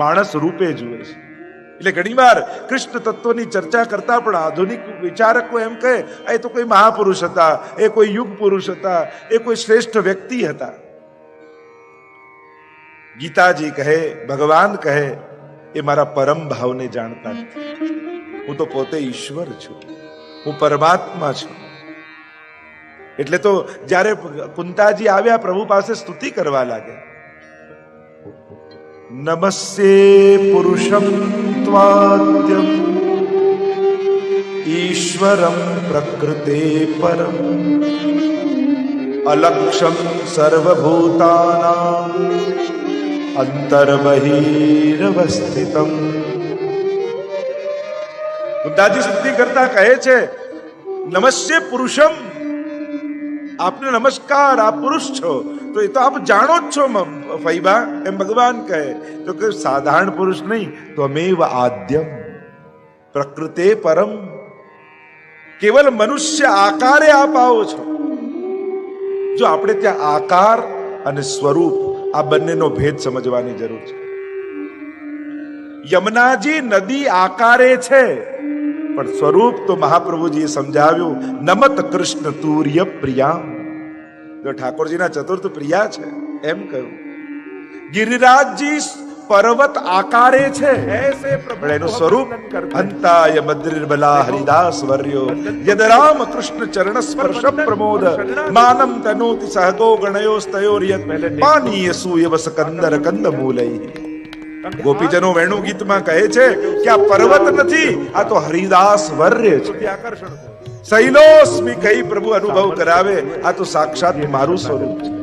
માણસ રૂપે જુએ છે. એટલે ઘણીવાર કૃષ્ણ તત્વની ચર્ચા કરતા પણ આધુનિક વિચારકો એમ કહે, આ એ તો કોઈ મહાપુરુષ હતા, એ કોઈ યુગ પુરુષ હતા, એ કોઈ શ્રેષ્ઠ વ્યક્તિ હતા. ગીતાજી કહે, ભગવાન કહે, એ મારા પરમ ભાવને જાણતા નથી. હું તો પોતે ઈશ્વર છું. હું પરમાત્મા છું. એટલે તો જ્યારે કુંતાજી આવ્યા પ્રભુ પાસે સ્તુતિ કરવા લાગ્યા નમસ્યે પુરુષમ ત્વાદ્યમ ઈશ્વરમ પ્રકૃતે પરમ અલક્ષમ સર્વભૂતાના અંતર્બહિરવસ્થિતમ બુદ્ધાજી સ્તુતિ કરતા કહે છે નમસ્તે પુરુષમ આપને નમસ્કાર આપ પુરુષ છો તો એ તો આપ જાણો જ છો ફૈબા એમ ભગવાન કહે, તો કે સાધારણ પુરુષ નહીં તો અમે આદ્યમ, પ્રકૃતે પરમ. કેવલ મનુષ્ય આકારે આપ આવો છો. જો આપણે ત્યાં આકાર અને સ્વરૂપ, આ બંનેનો ભેદ સમજવાની જરૂર છે. યમુનાજી નદી આકારે છે, પણ સ્વરૂપ તો મહાપ્રભુજીએ સમજાવ્યું, નમત કૃષ્ણ તુર્ય પ્રિયા જો ઠાકોરજીના ચતુર્થ પ્રિયા છે એમ કહ્યું. ગિરિરાજજી પર્વત આકારે છે. એનું સ્વરૂપ અંતાય મદ્રિર્બલા હરિદાસ વર્યો. યદ રામ કૃષ્ણ ચરણ સ્પર્શ પ્રમોદ. માનમ તનોતિ સહગો ગણયો સ્તયોર્યત પાનીય સૂયવ સ્કંદર કંદ મૂલઈ ગોપીજનો વેણુ ગીતમાં કહે છે કે આ પર્વત નથી આ તો હરિદાસ વર્ય છે. શૈલોસ્મી કહી પ્રભુ અનુભવ કરાવે. આ તો સાક્ષાત મારું સ્વરૂપ છે.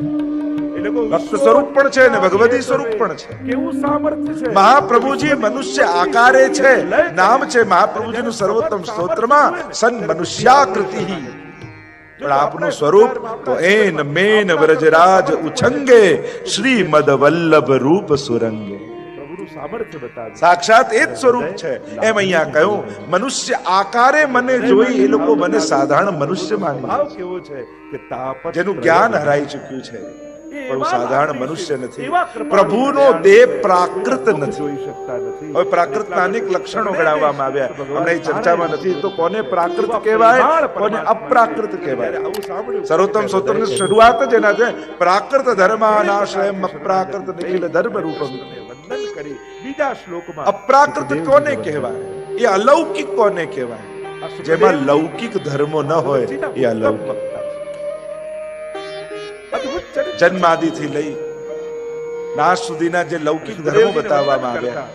ભક્ત સ્વરૂપ પણ છે અને ભગવતી સ્વરૂપ પણ છે. કેવું સામર્થ્ય છે? મહાપ્રભુજી મનુષ્ય આકારે છે. નામ છે મહાપ્રભુજીનું સર્વોત્તમ સ્તોત્રમાં. સન મનુષ્યાકૃતિ. પણ આપનું સ્વરૂપ તો એન મેન વ્રજરાજ ઉછંગે. શ્રીમદ વલ્લભ રૂપ સુરંગે. સામર્થ્ય બતાવ્યું સાક્ષાત એ જ સ્વરૂપ છે. એમ અહીંયા કહ્યું મનુષ્ય આકારે મને જોઈ એ લોકો મને સાધારણ મનુષ્ય માને ભાવ કેવો છે કે તાપ જેનું જ્ઞાન હરાઈ ચૂક્યું છે. પણ સાધારણ મનુષ્ય નથી. પ્રભુનો દેહ પ્રાકૃત નથી. હોઈ શકતા નથી. હવે પ્રાકૃતના અનેક લક્ષણો ગણાવવામાં આવ્યા. હમણાં ચર્ચામાં નથી. તો કોને પ્રાકૃત કહેવાય? કોને અપ્રાકૃત કહેવાય? સર્વોત્તમ સ્વતંત્ર શરૂઆત જ એના છે. પ્રાકૃત ધર્માનાશ્રયમ અપ્રાકૃત નિખિલ ધર્મ રૂપમ વંદન કરી બીજા શ્લોકમાં અપ્રાકૃત કોને કહેવાય એ અલૌકિક કોને કહેવાય આ સુખદેવ જેમાં લૌકિક ધર્મો ન હોય એ અલૌકિક અદ્ભુત ચરિત્ર જન્માદિથી લઈ નાશ સુધીના જે લૌકિક ધર્મો બતાવવામાં આવ્યા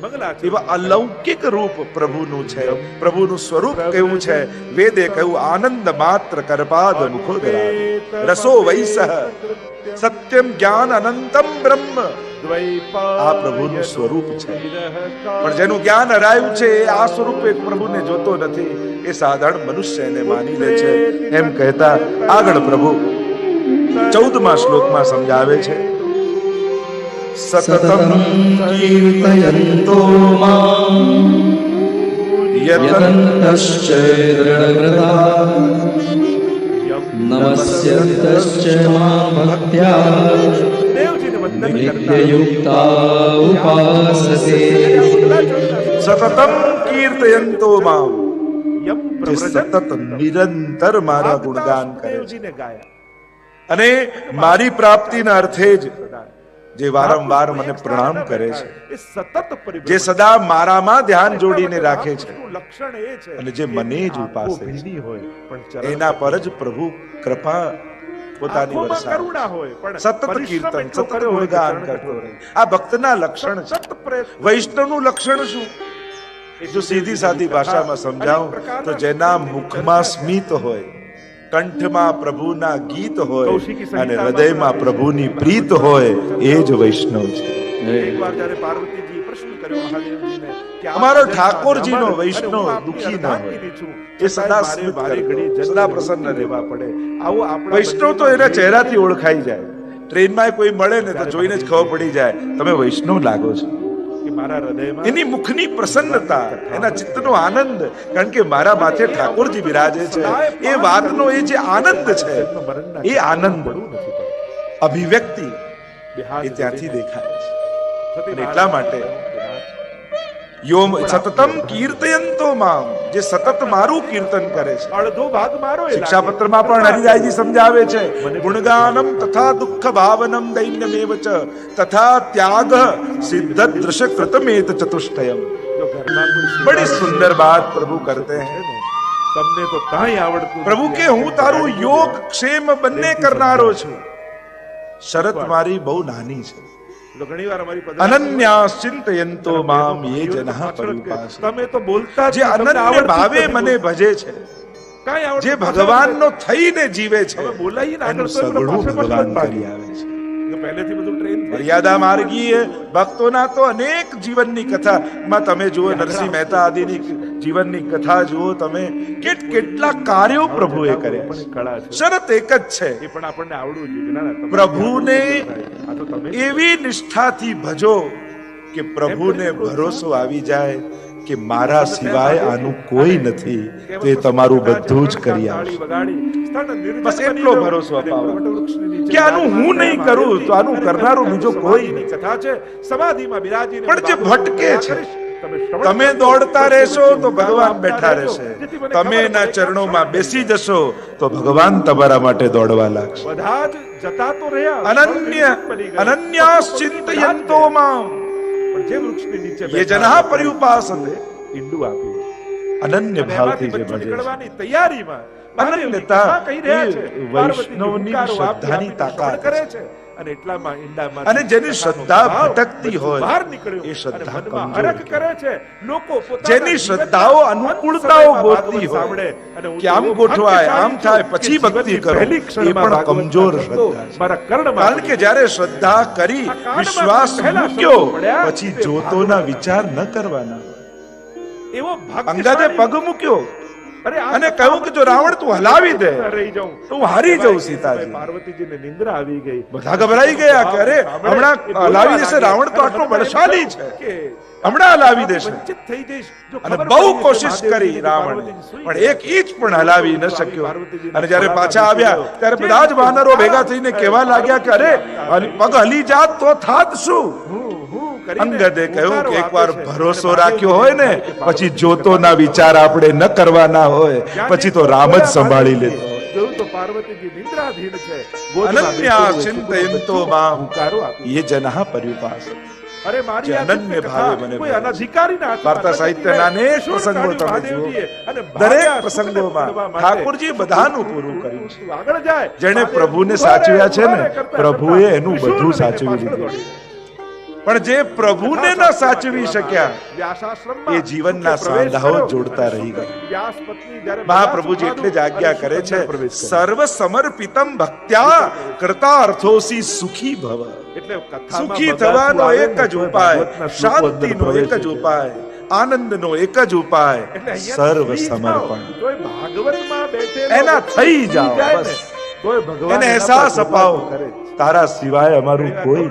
બંગલા છે એવા અલૌકિક રૂપ પ્રભુનું છે પ્રભુનું સ્વરૂપ કેવું છે વેદે કહ્યું આનંદ માત્ર કરપાદ મુખોદરા રસો વૈસહ સત્યમ જ્ઞાન અનંતમ બ્રહ્મ આ પ્રભુનું સ્વરૂપ છે. પણ જેનું જ્ઞાન હરાયું છે એ આ સ્વરૂપે પ્રભુને જોતો નથી. એ સાધારણ મનુષ્ય એને માની લે છે. એમ કહેતા આગળ પ્રભુ ચૌદમા શ્લોકમાં સમજાવે છે. સતતમ કીર્તયંતો માં યતનશ્ચૈરણવ્રતા નમસ્યંતશ્ચ મા ભક્ત્યા નિત્યયુક્તા સતતમ કીર્તયંતો માં યમ જે સતત નિરંતર મારા ગુણગાન કરે ગાયા અને મારી પ્રાપ્તિના અર્થે જ જે વારંવાર મને પ્રણામ કરે છે જે સદા મારામાં ધ્યાન જોડીને રાખે છે લક્ષણ એ છે અને જે મને જ ઉપાસે હોય પણ એના પર જ પ્રભુ કૃપા પોતાની કરુણા હોય પણ સતત કીર્તન સતત ગુણગાન કરતો રહે આ ભક્તના લક્ષણ છે. વૈષ્ણવનું લક્ષણ શું? જો સીધી સાદી ભાષામાં સમજાવું તો જેના મુખમાં સ્મિત હોય કંઠમાં પ્રભુના ગીત હોય અને હૃદયમાં પ્રભુની પ્રીત હોય એ જ વૈષ્ણવ છે. એકવાર જ્યારે પાર્વતીજીએ પ્રશ્ન કર્યો મહાદેવજીને કે અમારો ઠાકોરજીનો વૈષ્ણવ દુઃખી ના હોય. એ સદા સ્મિત ઘડી સદા પ્રસન્ન રહેવા પડે. આવું આપણા વૈષ્ણવ તો એના ચહેરાથી ઓળખાઈ જાય. ટ્રેનમાં કોઈ મળે ને તો જોઈને જ ખબર પડી જાય તમે વૈષ્ણવ લાગો છો. કે મારા હૃદયમાં એની મુખની પ્રસન્નતા એના ચિત્તનો આનંદ કારણ કે મારા માથે ઠાકોરજી બિરાજે છે. એ વાતનો એ જે આનંદ છે એ આનંદ અભિવ્યક્તિ એ ત્યાંથી દેખાય છે. એટલા માટે યોમ સતતમ કીર્તયંતો મામ જે સતત મારું કીર્તન કરે છે. અડધો ભાગ મારો. શિક્ષાપત્રમાં પણ હરિદાયજી સમજાવે છે ગુણગાનમ તથા દુઃખ ભાવનમ દૈન્યમેવ ચ તથા ત્યાગ સિદ્ધ દૃશ્ય કૃતમેત ચતુષ્ટયમ બડી સુંદર વાત પ્રભુ કરતે હે. તમને તો કાંઈ આવડતું પ્રભુ કે હું તારું યોગ ક્ષેમ બંને કરનારો છું. શરત મારી બહુ નાની છે. તો ઘણીવાર અમારી પધરામણી અનન્યાસ ચિંતયંતો મામ યે જનઃ પરિપાસ. તમે તો બોલતા જે અનન્ય ભાવે મને ભજે છે જે ભગવાનનો થઈને જીવે છે હવે બોલાઈએ ને આગળ તો સગળું ભગવાન કરી આવે છે. પહેલેથી બધું ટ્રેન મર્યાદા માર્ગીય ભક્તોના તો અનેક જીવનની કથા. માં તમે જુઓ નરસિંહ મહેતા આદિની જીવનની કથા જુઓ તમે. કેટ કેટલા કાર્યો પ્રભુએ કર્યા. શરત એક જ છે. એ પણ આપણને આવડવું જોઈએ પ્રભુને એવી નિષ્ઠાથી ભજો કે પ્રભુને ભરોસો આવી જાય. કે મારા સિવાય આનું કોઈ નથી તે તમારું બધું જ કરી આવશે બસ એટલો ભરોસો અપાવો. કે આનું હું નહીં કરું તો આનું કરનારું બીજો કોઈ નહીં. કથા છે સમાધિમાં બિરાજીને પણ જે ભટકે છે, તમે. દોડતા રહેશો તો ભગવાન બેઠા રહેશે તમે એના ચરણોમાં બેસી જશો તો ભગવાન તમારા માટે દોડવા લાગશે બધા જતા તો રહ્યા અનન્ય અનન્યા અનન્યાસ ચિંતયંતો મામ પણ જે વૃક્ષની નીચે એ બેઠા જનઃ હતા, પર્યુપાસતે ઈંડું આપ્યું અનન્ય ભાવથી જે નીકળવાની તૈયારીમાં મહાદેવની અનન્યતા કહી રહ્યા છે. વૈષ્ણવની શ્રદ્ધાની તાકાત કરે છે અને એટલામાં ઈંડામાં અને જેની શ્રદ્ધા ભટકતી હોય, બહાર નીકળ્યો એ શ્રદ્ધા કમજોર કરે છે લોકો જેની શ્રદ્ધાઓ અનુકૂળતાઓ ગોતતી હોય, કે આમ ગોઠવાય, આમ થાય, પછી ભક્તિ કરો. એ પણ કમજોર શ્રદ્ધા છે. મારા કર્ણમાં કારણ કે જ્યારે શ્રદ્ધા કરી વિશ્વાસ મૂક્યો પછી જોતોના વિચાર ન કરવાના એવો અંગદે પગ મૂક્યો અને કહ્યું કે જો રાવણ તું હલાવી દે રહી જાઉં. તો હું હારી જાઉં સીતાજી. પાર્વતીજીને નિંદ્રા આવી ગઈ. બધા ગભરાઈ ગયા કે અરે હમણાં હલાવી દેશે રાવણ તો આટલો બળશાલી છે. હમણાં હલાવી દેશે. થઈ જઈશ. અને બહુ કોશિશ કરી રાવણે. પણ એક ઈચ પણ હલાવી ન શક્યો. અને જ્યારે પાછા આવ્યા ત્યારે બધા જ વાનરો ભેગા થઈને કહેવા લાગ્યા કે અરે પગ હલી જાત તો થાત શું? અંગદે કહ્યું કે એકવાર ભરોસો રાખ્યો હોય ને પછી જોતોના વિચાર આપણે ન કરવાના હોય પછી તો રામ જ સંભાળી લેતો તો પાર્વતીજી નિંદ્રાધીન છે અનન્યા ચિંતયંતો શુક્ર મામ. હુંકારો આપ્યો. એ જનઃ પર્યુપાસ અરે મારી અનન્ય ભાવે મને કોઈ ભજે છે. વાર્તા સાહિત્યના અનેક પ્રસંગો તમે જુઓ. દરેક પ્રસંગોમાં ફળવા બધાનું પૂરું કર્યું છે. આગળ જાય જેણે પ્રભુને સાચવ્યા છે ને, પ્રભુએ એનું બધું સાચવી પાછળ લીધું. પણ જે પ્રભુને ન સાચવી શક્યા એ જીવનના સાંધાઓ જોડતા રહી ગયા. મહાપ્રભુજી એટલે જ આજ્ઞા કરે છે. સર્વ સમર્પિતમ ભક્ત્યા કરતા અર્થોસી સુખી ભવ એટલે સુખી થવાનો એક જ ઉપાય શાંતિનો એક જ. ઉપાય આનંદનો એક જ ઉપાય સર્વ સમર્પણ ભાગવતમાં એના થઈ જાઓ, બસ. એને અહેસાસ અપાવો કરે. તારા સિવાય અમારું કોઈ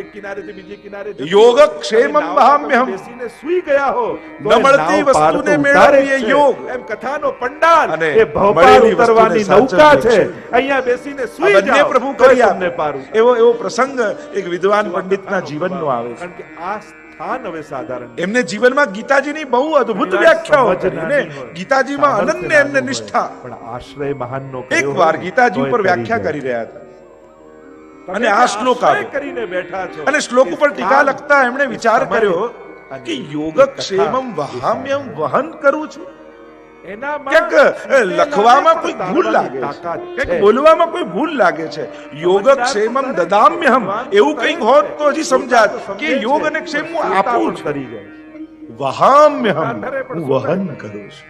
એક કિનારેથી બીજે કિનારે યોગ. ક્ષેમમ અને. બેસીને સૂઈ ગયા હો તો ન એ મળતી નાવ પાર તો વસ્તુને મેળવીએ યોગ. એમ કથાનો પંડાલ અને એ ભવપાર ઉતરવાની નૌકા છે. અહીંયા બેસીને સૂઈ જાઓ પ્રભુ કરી આપને પારું એવો એવો પ્રસંગ એક વિદ્વાન પંડિતના જીવનનો આવે છે. કારણ કે આ સ્થાન હવે સાધારણ એમને જીવનમાં ગીતાજીની બહુ અદ્ભુત વ્યાખ્યા વ્યાખ્યાઓ છે ને હોય, ગીતાજીમાં અનન્ય એમને નિષ્ઠા. પણ આશ્રય મહાનનો એક વાર ગીતાજી ઉપર વ્યાખ્યા કરી રહ્યા હતા. અને આ શ્લોક આવ્યો. કરીને બેઠા છો. અને શ્લોક ઉપર ટીકા લખતા એમણે વિચાર કર્યો કે યોગ ક્ષેમમ વહામ્યમ વહન કરું છું. ક્યાંક લખવામાં કોઈ ભૂલ લાગે છે. ક્યાંક બોલવામાં કોઈ ભૂલ લાગે છે. યોગ ક્ષેમમ દદામ્યહમ. એવું કંઈક હોત તો હજી સમજાત કે યોગ અને ક્ષેમ હું આપું છું. વહામ્યહમ હું વહન કરું છું.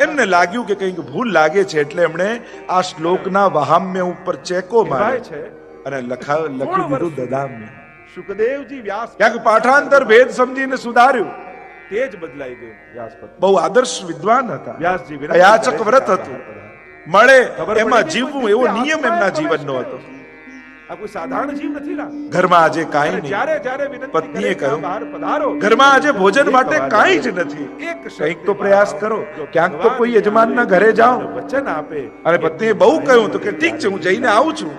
એમને લાગ્યું કે કંઈક ભૂલ લાગે છે એટલે એમણે આ શ્લોકના વહામ્ય ઉપર ચેકો મારે માર્યો છે અને લખા લખી દીધું દદામ્ય સુખદેવજી વ્યાસ ક્યાંક પાઠાંતર ભેદ સમજીને સુધાર્યું. તેજ બદલાઈ ગયું વ્યાસપતિ બહુ આદર્શ વિદ્વાન હતા. વ્યાસજી અયાચક વ્રત હતું. મળે એમાં જીવવું એવો નિયમ એમના જીવનનો હતો. આ કોઈ સાધારણ જીવ નથી ના ઘરમાં આજે કાંઈ નહીં. જ્યારે જ્યારે વિનંતી પત્નીએ કરે કે આ કહ્યું, બહાર પધારો. ઘરમાં આજે ભોજન માટે કાંઈ જ નથી. એક કંઈક તો પ્રયાસ કરો. ક્યાંક તો કોઈ યજમાનના ઘરે જાઓ. વચન આપે અને પત્નીએ બહુ કહ્યું તો કે ઠીક છે હું જઈને આવું છું.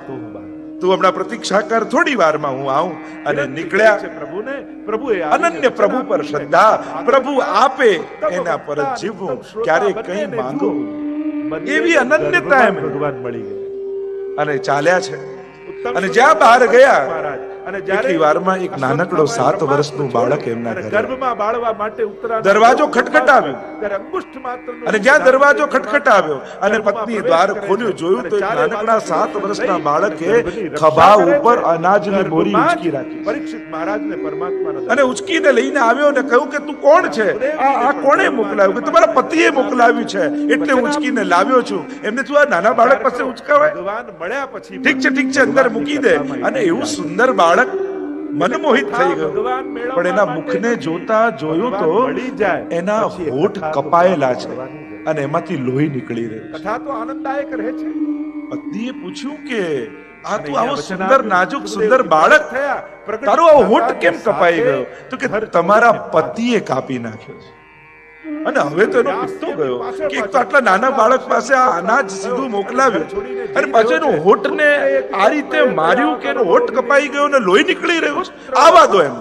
તો હમણાં પ્રતીક્ષા કર થોડી વારમાં હું આવું અને નીકળ્યા. પ્રભુને. પ્રભુએ અનન્ય પ્રભુ પર શ્રદ્ધા. પ્રભુ આપે એના પર જીવવું. ક્યારે કઈ. બંને એવી અનન્યતા એમ. ભગવાન મળી ગયા. અને ચાલ્યા છે. અને શ્રોતા જ્યાં બહાર ગયા, મહારાજ. અને જ્યારે વારમાં એક નાનકડો સાત વર્ષનું બાળક એમના ગર્ભમાં બાળવા માટે ઉત્તરાયણ દરવાજો ખટખટાવ્યો. ત્યારે અંગુષ્ઠ માત્રનું અને જ્યાં દરવાજો ગર્ભમાં ખટખટાવ્યો અને પત્નીએ દ્વાર ખોલ્યું જોયું તો એક અને ચારે નાનકડા સાત વર્ષના બાળકે ખભા ઉપર. અનાજની બોરી ઉચકી રાખી. પરીક્ષિત મહારાજને પરમાત્મા અને ઉચકીને લઈને આવ્યો ને કહ્યું કે તું કોણ છે? આ આ કોણે મોકલાવ્યું? કે તમારા પતિએ મોકલાવ્યું છે. એટલે ઉચકીને લાવ્યો છું. એમને તું આ નાના બાળક પાસે ઉચકાવાય ભગવાન મળ્યા પછી ઠીક છે ઠીક છે અંદર મૂકી દે. અને એવું સુંદર બાળક મનમોહિત થઈ ગયું. પણ એના મુખને જોતા જોયું તો. એના હોઠ કપાયેલા છે અને એમાંથી લોહી નીકળી રહ્યું કથા તો આનંદદાયક રહે છે. પત્નીએ પૂછ્યું કે આ તું આવો સુંદર નાજુક સુંદર બાળક થયા. તારો આવો હોઠ કેમ કપાઈ ગયો? તો કે તમારા પતિએ કાપી નાખ્યો છે. અને હવે તો એનો ગુસ્સો ગયો કે તો આટલા નાના બાળક પાસે આ અનાજ સીધું મોકલાવ્યું અને પાછું એનું હોઠને આ રીતે માર્યું કે એનો હોઠ કપાઈ ગયો અને લોહી નીકળી રહ્યું આવા દો એમ.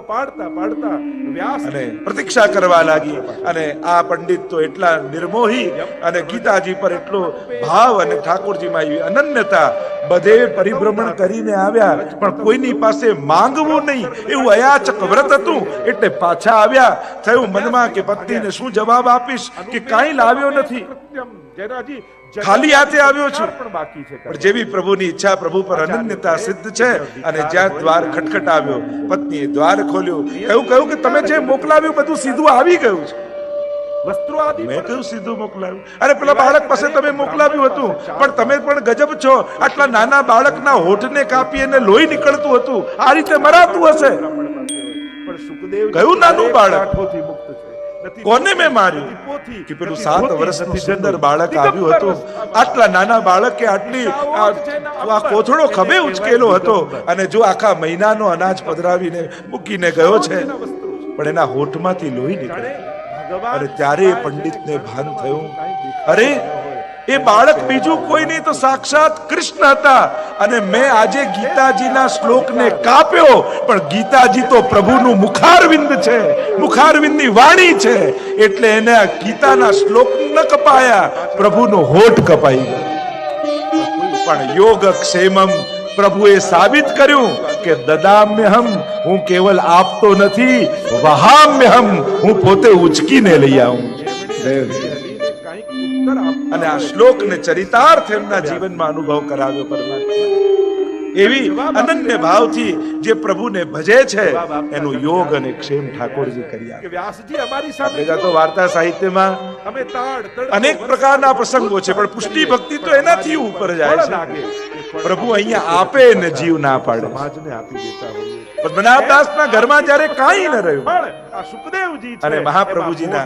પાડતા પાડતા વ્યાસ અને પ્રતીક્ષા કરવા લાગી. અને આ પંડિત તો એટલા નિર્મોહી અને ગીતાજી પર એટલો ભાવ અને ઠાકોરજીમાં એવી અનન્યતા બધે પરિભ્રમણ કરીને આવ્યા. પણ કોઈની પાસે માંગવું નહીં. એવું અયાચક વ્રત હતું. એટલે પાછા આવ્યા. થયું મનમાં કે પત્નીને શું જવાબ આપીશ? કે કાંઈ લાવ્યો નથી? જગત ખાલી હાથે આવ્યો છું. પણ બાકી છે પણ જેવી પ્રભુની ઈચ્છા પ્રભુ પર અનન્યતા સિદ્ધ છે અને જ્યાં દ્વાર ખટખટાવ્યો પત્નીએ દ્વાર ખોલ્યું કહ્યું કહ્યું કે તમે જે મોકલાવ્યું બધું સીધું આવી ગયું છે વસ્ત્રો આદિ મેં કહ્યું સીધું મોકલાવ્યું અરે પેલા બાળક પાસે તમે મોકલાવ્યું હતું પણ તમે પણ ગજબ છો આટલા નાના બાળકના હોઠને કાપી અને લોહી નીકળતું હતું આ રીતે મરાતું હશે. પણ સુખદેવ કયું નાનું બાળક? મુક્ત છે. કોને મેં માર્યું? કે પેલું સાત વર્ષનું સુંદર બાળક આવ્યું હતું. આટલા નાના બાળકે આટલી આ કોથળો ખભે ઉચકેલો હતો અને જો આખા મહિનાનો અનાજ પધરાવીને મૂકીને ગયો છે. પણ એના હોઠમાંથી લોહી નીકળે. અને ત્યારે એ પંડિતને ભાન થયું. અરે. એ બાળક બીજું કોઈ નહીં તો સાક્ષાત કૃષ્ણ હતા. અને મેં આજે ગીતાજીના શ્લોકને કાપ્યો, પણ ગીતાજી તો પ્રભુનું મુખારવિંદ છે, મુખારવિંદની વાણી છે. એટલે એને ગીતાના શ્લોક ન કપાયા, પ્રભુનો હોઠ કપાઈ ગયો. પણ યોગ ક્ષેમમ પ્રભુએ સાબિત કર્યું કે દદામ્યહમ, હું કેવલ આપતો નથી, વહામ્યહમ, હું પોતે ઉચકીને લઈ આવું. અને આ શ્લોકને ચરિતાર્થ એમના જીવનમાં અનુભવ કરાવ્યો પરમાત્મા એવી અનન્ય ભાવથી જે પ્રભુને ભજે છે એનો યોગ અને ક્ષેમ ઠાકોરજી કરી આપે. વ્યાસજી અમારી સામે તો વાર્તા સાહિત્યમાં અમે તાડ અનેક પ્રકારના પ્રસંગો છે પણ પુષ્ટિ ભક્તિ તો એનાથી ઉપર જાય છે. પ્રભુ અહીંયા આપે ને જીવ ના પાડે. સમાજને આપી દેતા હોઈએ. પદ્મનાભદાસના ઘરમાં જ્યારે કાંઈ ન રહ્યું અને મહાપ્રભુજીના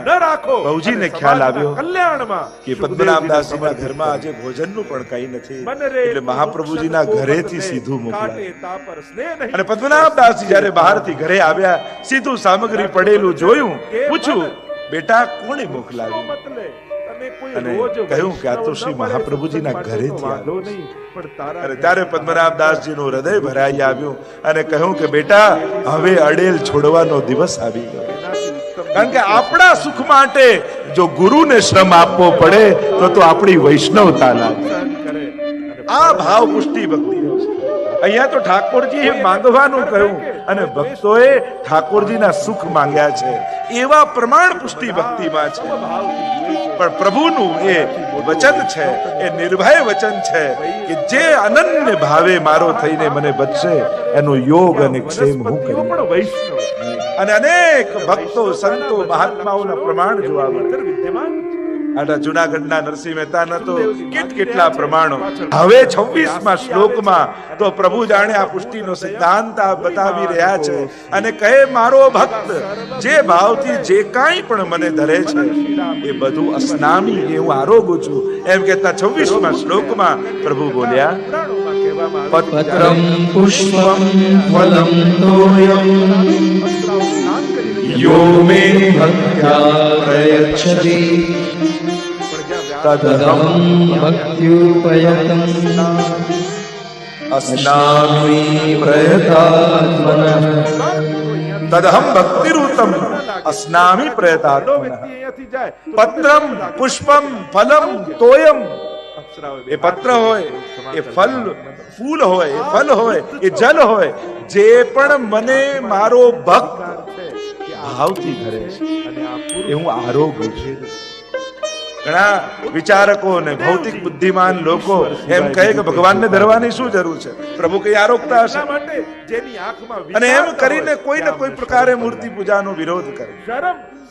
બહુજીને ખ્યાલ આવ્યો કલ્યાણમાં કે પદ્મનાભદાસજીના ઘરમાં આજે ભોજનનું પણ કઈ નથી. એટલે મહાપ્રભુજીના ઘરેથી સીધું મોકલાય. અને પદ્મનાભદાસજી જ્યારે બહારથી ઘરે આવ્યા સીધું સામગ્રી પડેલું જોયું પૂછ્યું બેટા કોણે મોકલાવ્યું અને કહ્યું કે આ તો શ્રી મહાપ્રભુજીના ઘરેથી આવ્યું ત્યારે પદ્મનાભદાસજીનું હૃદય ભરાઈ આવ્યું અને કહ્યું કે બેટા હવે અડેલ છોડવાનો દિવસ આવી ગયો. કારણ કે આપણા સુખ માટે જો ગુરુને શ્રમ આપવો પડે તો તો આપણી વૈષ્ણવતા લાગે આ ભાવ પુષ્ટિ ભક્તિ. અહીંયા તો ઠાકોરજી માંગવાનું કહ્યું અને ભક્તોએ ઠાકોરજીના સુખ માંગ્યા છે. એવા પ્રમાણ પુષ્ટિ ભક્તિમાં છે. પણ પ્રભુનું એ વચન છે એ નિર્ભય વચન છે કે જે અનન્ય ભાવે મારો થઈને મને બચશે એનો યોગ અને ક્ષેમ હું કરી પણ વૈષ્ણવ અને અનેક ભક્તો સંતો મહાત્માઓના પ્રમાણ જોવા મળે. વિદ્યમાન છે. આના જુનાગઢના નરસિંહ મહેતાના તો કેટ કેટલા પ્રમાણો. હવે 26 માં શ્લોકમાં તો પ્રભુ જાણે આ પુષ્ટિનો સિદ્ધાંત આ બતાવી રહ્યા છે અને કહે મારો ભક્ત જે ભાવથી જે કાંઈ પણ મને ધરે છે એ બધું અસ્નામી એ હું આરોગું છું. એમ કહેતા 26 માં શ્લોકમાં પ્રભુ બોલ્યા પત્રમ પુષ્પમ ફલમ તોયમ. यो मे भक्त्या प्रयच्छति तदहं भक्त्युपयतं अस्नामि प्रयतात्मनः तदहं भक्तिरूतम् अस्नामि प्रयतात्मनः पत्रं पुष्पं फलं तोयं એ પત્ર હોય એ ફલ ફૂલ હોય એ ફલ હોય એ જલ હોય જે પણ મને મારો ભક્ત ભાવથી ધરે છે. એ હું આરોગ્ય છું. ઘણા વિચારકો અને ભૌતિક બુદ્ધિમાન લોકો એમ કહે કે ભગવાનને ધરવાની શું જરૂર છે? પ્રભુ કઈ આરોગતા હશે? જેની આંખમાં અને એમ કરીને કોઈ ને કોઈ પ્રકારે મૂર્તિ પૂજાનો વિરોધ કરે.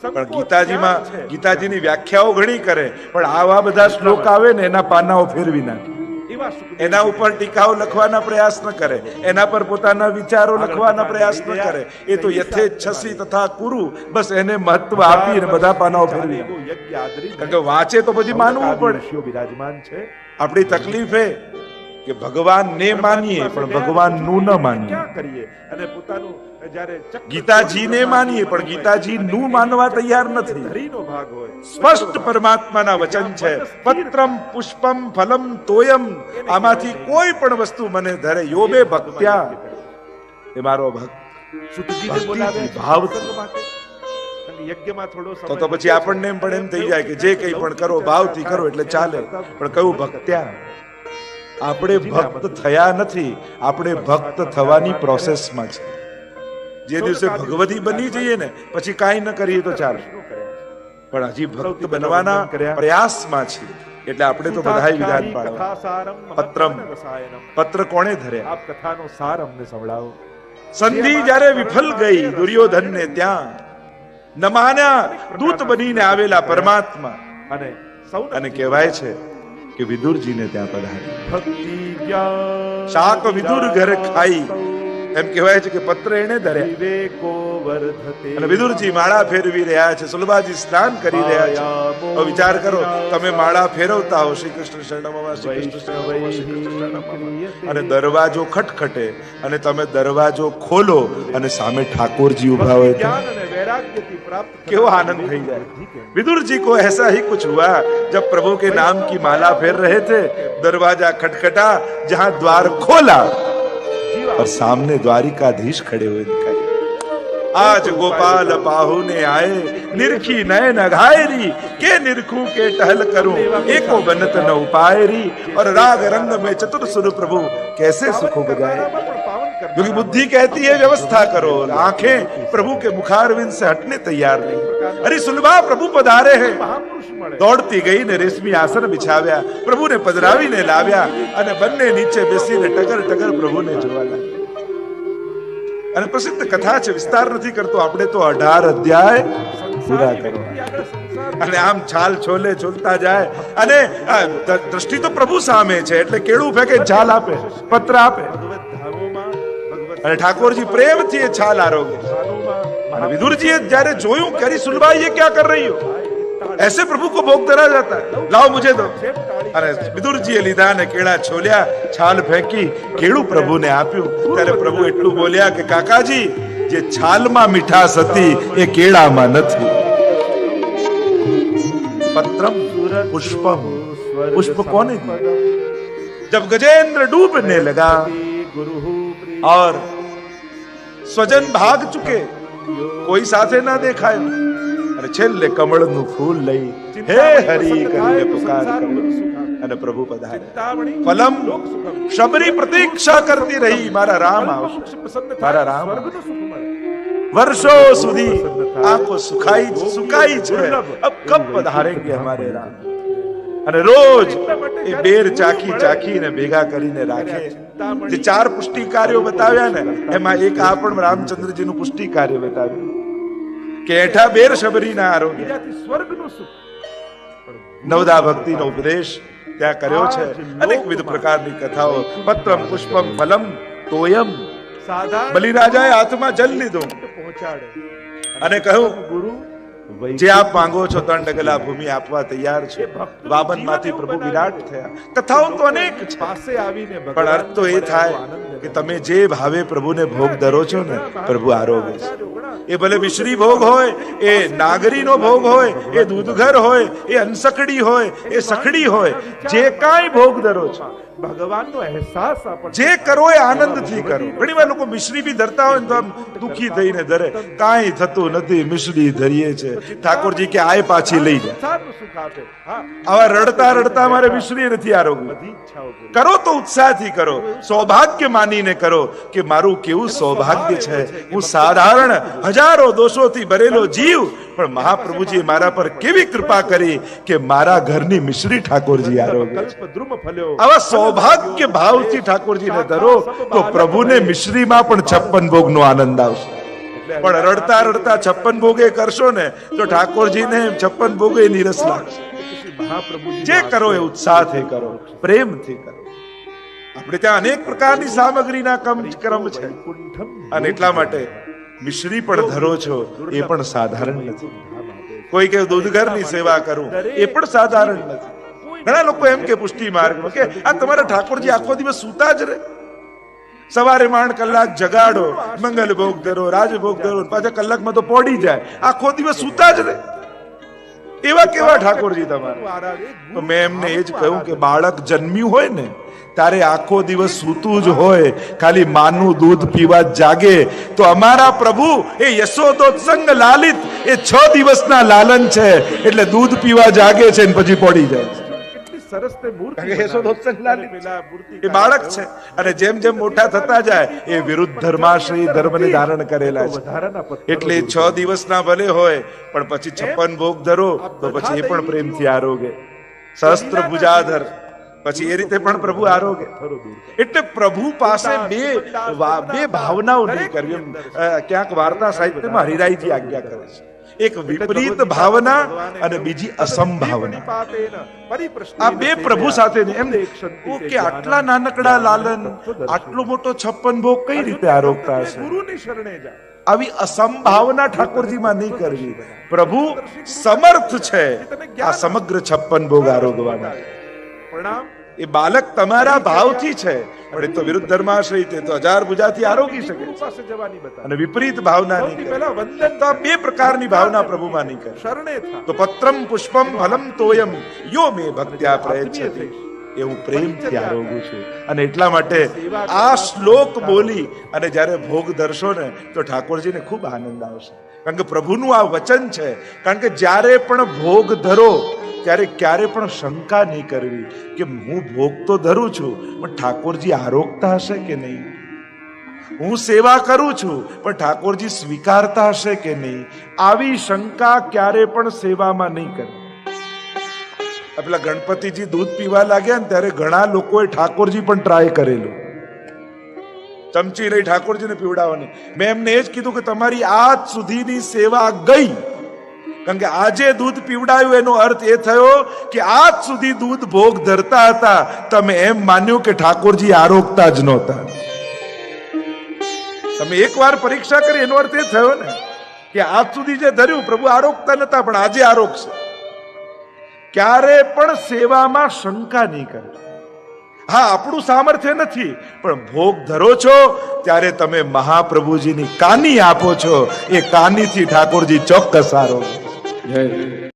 પણ ગીતાજીમાં ગીતાજીની વ્યાખ્યાઓ ઘણી કરે પણ આવા બધા શ્લોક આવે ને એના પાનાઓ ફેરવી નાખે. એના ઉપર ટીકાઓ લખવાના પ્રયાસ ન કરે. એના પર પોતાના વિચારો લખવાના પ્રયાસ ન કરે. એ તો યથેચ્છસી તથા કુરુ. બસ એને મહત્વ આપી અને બધા પાનાઓ ફેરવી વાંચે તો પછી માનવું પડે. બિરાજમાન છે. આપણી તકલીફ એ કે ભગવાન ને માનીએ પણ ભગવાનનું ન માનીએ. કરીએ? અને પોતાનું ગીતાજીને માનીએ પણ ગીતાજી નું માનવા તૈયાર નથી. ધરીનો ભાગ હોય સ્પષ્ટ પરમાત્માના વચન છે પત્રમ પુષ્પમ ફલમ તોયમ આમાંથી કોઈ પણ વસ્તુ મને ધરે યોબે ભક્ત્યા. એ મારો ભક્ત. તો તો પછી આપણને એમ પણ એમ થઈ જાય કે જે કંઈ પણ કરો ભાવથી કરો એટલે ચાલે. પણ કયું ભક્ત્યા. આપણે ભક્ત થયા નથી આપણે ભક્ત થવાની પ્રોસેસમાં છે. જે દિવસે ભગવતી બની જઈએ ને પછી કાંઈ ન કરીએ તો ચાલે? પણ હજી ભક્ત બનવાના પ્રયાસમાં છે એટલે આપણે તો બધાય વિધાન પાડવા. પત્રમ. પત્ર કોણે ધર્યા? આપ કથાનો સાર અમને સંભળાવો. સંધિ જ્યારે વિફલ ગઈ દુર્યોધનને ત્યાં ન માન્યા દૂત બનીને આવેલા પરમાત્મા. અને સૌ અને કહેવાય છે કે વિદુરજીને ત્યાં પધાર્યા. ભક્તિ શાક વિદુર ઘરે ખાઈ. એમ કહેવાય છે કે પત્ર એને ધર્યા વિવેકો વર્ધતે અને વિદુરજી માળા ફેરવી રહ્યા છે સુલભાજી સ્નાન કરી રહ્યા છે હવે વિચાર કરો તમે માળા ફેરવતા હો શ્રી કૃષ્ણ શરણમમાં શ્રી કૃષ્ણ શરણમમાં, શ્રી કૃષ્ણ શરણમમાં. અને દરવાજો ખટખટે અને તમે દરવાજો ખોલો અને સામે ઠાકોરજી ઉભા હોય તો ज्ञान અને वैराग्य प्राप्त કેવો આનંદ થઈ જાય विदुर जी को ऐसा ही कुछ हुआ जब प्रभु के नाम की माला फेर रहे थे दरवाजा खटखटा जहां द्वार खोला और सामने द्वारिकाधीश खड़े हुए दिखाई आज गोपाल पाहु ने आए, निरखी नयन नघायरी के निरखू के टहल करूँ, एको बनत न उपायरी, और राग रंग में चतुर सुर प्रभु, कैसे सुखों बजाए क्योंकि बुद्धि कहती है व्यवस्था करो और आंखें प्रभु के मुखारविंद से हटने तैयार नहीं अरे सुलभा प्रभु पधारे हैं મહાપુરુષ મળે દોડતી ગઈ ને રેશમી આસન બિછાવ્યા પ્રભુને પધરાવીને લાવ્યા અને બંને નીચે બેસીને ટગર ટગર પ્રભુને જોવા લાગ્યા અને પ્રસિદ્ધ કથા છે વિસ્તાર નથી કરતો આપણે તો અઢાર અધ્યાય પૂરા કરો અને આમ છાલ છોલે છોલતા જાય અને આ દ- દ્રષ્ટિ તો પ્રભુ સામે છે એટલે કેળું ફેંકે છાલ આપે પત્ર આપે ભગવત ધામોમાં ભગવત અને ઠાકોરજી પ્રેમથી એ છાલ આરોગે સ્થાનોમાં અને વિદુરજીએ જ્યારે જોયું કે અરે સુલભા ये क्या कर रही हो ऐसे प्रभु को भोग धरा जाता है लाओ मुझे दो અને વિદુરજીએ લીધા અને કેળા છોલ્યા છાલ ફેંકી કેળું પ્રભુને આપ્યું ત્યારે પ્રભુ એટલું બોલ્યા કે કાકાજી જે છાલમાં મીઠાશ હતી એ કેળામાં નથી પત્રમ પુષ્પમ પુષ્પ કોને દી जब गजेंद्र डूबने लगा ગુરુ और સ્વજન ભાગ ચુકે. કોઈ સાથે ના દેખાય. અને છેલ્લે કમળનું ફૂલ લઈ હે હરી કરીને પુકાર અને પ્રભુ પધારે. ફલમ શબરી પ્રતીક્ષા કરતી રહી. મારા રામ આવશે. મારા રામ વર્ષો સુધી આંખો સુખાઈ સુકાઈ છે. અબ કબ પધારેંગે હમારે રામ. અને રોજ એ બેર ચાખી ચાખીને ભેગા કરીને રાખે. જે ચાર પુષ્ટિ કાર્યો બતાવ્યા ને એમાં એક આ પણ રામચંદ્રજીનું પુષ્ટિ કાર્ય બતાવ્યું. કે એઠા બેર શબરીના આરોગ્ય. સ્વર્ગનું સુખ. નવદા ભક્તિનો ઉપદેશ ત્યાં કર્યો છે. અનેકવિધ પ્રકારની કથાઓ. પત્રમ પુષ્પમ ફલમ તોયમ. બલિરાજાએ હાથમાં જલ લીધું. પહોંચાડે. અને કહ્યું ગુરુ જે આપ માંગો છો ત્રણ ડગલા ભૂમિ આપવા તૈયાર છે. વામનમાંથી પ્રભુ વિરાટ થયા. કથાઓ તો અનેક પાસે આવીને પણ અર્થ તો એ થાય કે તમે જે ભાવે પ્રભુને ભોગ ધરો છો ને પ્રભુ આરોગ્ય છે. એ ભલે મિશ્રી ભોગ હોય એ નાગરીનો ભોગ હોય એ દૂધઘર હોય એ અનસકડી હોય એ સખડી હોય જે કાંઈ ભોગ ધરો છો ભગવાનનો અહેસાસ આપણને જે કરો એ આનંદથી કરો. ઘણી વાર લોકો મિશ્રી બી ધરતા હોય ને તો આમ દુખી થઈને ધરે. કાંઈ થતું નથી મિશ્રી ધરીએ છે. ઠાકોરજી કે આય પાછી લઈ જાય આવા રડતા રડતા મારે મિશ્રી નથી આરોગ્ય બધી કરો તો ઉત્સાહથી કરો. સૌભાગ્ય માનીને કરો કે મારું કેવું સૌભાગ્ય છે. હું સાધારણ હજારો દોષોથી ભરેલો જીવ પણ મહાપ્રભુજી મારા પર કેવી કૃપા કરી કે મારા ઘરની મિશ્રી ઠાકોરજી આરોગ્ય આવા સૌભાગ્ય ભાવથી ઠાકોરજીને ધરો તો પ્રભુને મિશ્રીમાં પણ છપ્પન ભોગનો આનંદ આવશે. પણ રડતા રડતા છપ્પન ભોગે કરશો ને તો ઠાકોરજીને છપ્પન ભોગે નીરસ લાગશે. જે કરો એ ઉત્સાહથી કરો પ્રેમથી કરો. આપણે ત્યાં અનેક પ્રકારની સામગ્રીના કમ ક્રમ છે. અને એટલા માટે મિશ્રી પણ ધરો છો, એ પણ સાધારણ નથી. કોઈ કે દૂધઘરની સેવા કરું, એ પણ સાધારણ નથી. ઘણા લોકો એમ કે પુષ્ટિ માર્ગ કે, આ તમારા ઠાકોરજી આખો દિવસ સૂતા જ રહે. સવારે માંડ કલાક જગાડો, મંગલ ભોગ ધરો રાજભોગ ધરો, પાછા કલાકમાં તો પોડી જાય. આખો દિવસ સૂતા જ રહે. એવા કેવા ઠાકોરજી તમારે? તો મેં એમને એ જ કહ્યું કે બાળક જન્મ્યું હોય ને ત્યારે આખો દિવસ સૂતું જ હોય ખાલી માનું દૂધ પીવા જાગે. તો અમારા પ્રભુ એ યશોદોત્સંગ લાલિત એ છ દિવસના લાલન છે એટલે દૂધ પીવા જાગે છે ને પછી પડી જાય છે. સરસ તે મૂર્તિ એ બાળક છે. અને જેમ જેમ મોટા થતા જાય એ વિરુદ્ધ ધર્માશ્રય ધર્મને ધારણ કરેલા છે. એટલે છ દિવસના ભલે હોય પણ પછી છપ્પન ભોગ ધરો તો પછી એ પણ પ્રેમથી આરોગે. સહસ્ત્ર ભુજાધર પછી એ રીતે પણ પ્રભુ આરોગે. એટલે પ્રભુ પાસે બે બે ભાવનાઓ નહીં કરવી ક્યાંક વાર્તા સાહિત્યમાં હરિરાયજી આજ્ઞા કરે છે. એક વિપરીત ભાવના અને બીજી અસંભાવના. આ બે પ્રભુ સાથે એમ કે આટલા નાનકડા લાલન આટલો મોટો છપ્પન ભોગ કઈ રીતે આરોગતા હશે? ગુરુની શરણે જા આવી અસંભાવના ઠાકોરજીમાં નહીં કરવી. પ્રભુ સમર્થ છે આ સમગ્ર છપ્પન ભોગ આરોગવાના. પ્રણામ. એ બાલક તમારા ભાવથી છે. પણ એ તો વિરુદ્ધ ધર્માશ્રય તે તો હજાર ભુજાથી આરોગી શકે પાસે જવાની બતા અને વિપરીત ભાવના નહીં પહેલા વંદન તો બે પ્રકારની ભાવના પ્રભુમાં નહીં કરે. શરણે તો પત્રમ પુષ્પમ ફલમ તોયમ યો મે ભક્ત્યા પ્રયચ્છતિ. એ હું પ્રેમથી આરોગું છું. અને એટલા માટે આ શ્લોક બોલી અને જ્યારે ભોગ ધરશો ને તો ઠાકોરજીને ખૂબ આનંદ આવશે. કારણ કે પ્રભુનું આ વચન છે. કારણ કે જ્યારે પણ ભોગ ધરો ત્યારે ક્યારે પણ શંકા નહીં કરવી કે હું ભોગ તો ધરું છું, પણ ઠાકોરજી આરોગતા હશે કે નહીં? હું સેવા કરું છું, પણ ઠાકોરજી સ્વીકારતા હશે કે નહીં? આવી શંકા ક્યારે પણ સેવામાં નહીં કરવી. પેલા ગણપતિજી દૂધ પીવા લાગ્યા ને ત્યારે ઘણા લોકોએ ઠાકોરજી પણ ટ્રાય કરેલું. ચમચી લઈ ઠાકોરજીને પીવડાવવાની. મેં એમને એ જ કીધું કે તમારી આજ સુધીની સેવા ગઈ. કારણ કે આજે દૂધ પીવડાયું એનો અર્થ એ થયો કે આજ સુધી દૂધ ભોગ ધરતા હતા. તમે એમ માન્યું કે ઠાકોરજી આરોગતા જ નહોતા. તમે એકવાર પરીક્ષા કરી, એનો અર્થ એ થયો ને કે આજ સુધી જે ધર્યું, પ્રભુ આરોગતા નતા પણ આજે આરોગશે ક્યારે પણ સેવામાં શંકા નહીં કરે. હા, આપણું સામર્થ્ય નથી, પણ ભોગ ધરો છો, ત્યારે તમે મહાપ્રભુજીની કાની આપો છો. એ કાનીથી ઠાકોરજી ચોક્કસ આરોગે जय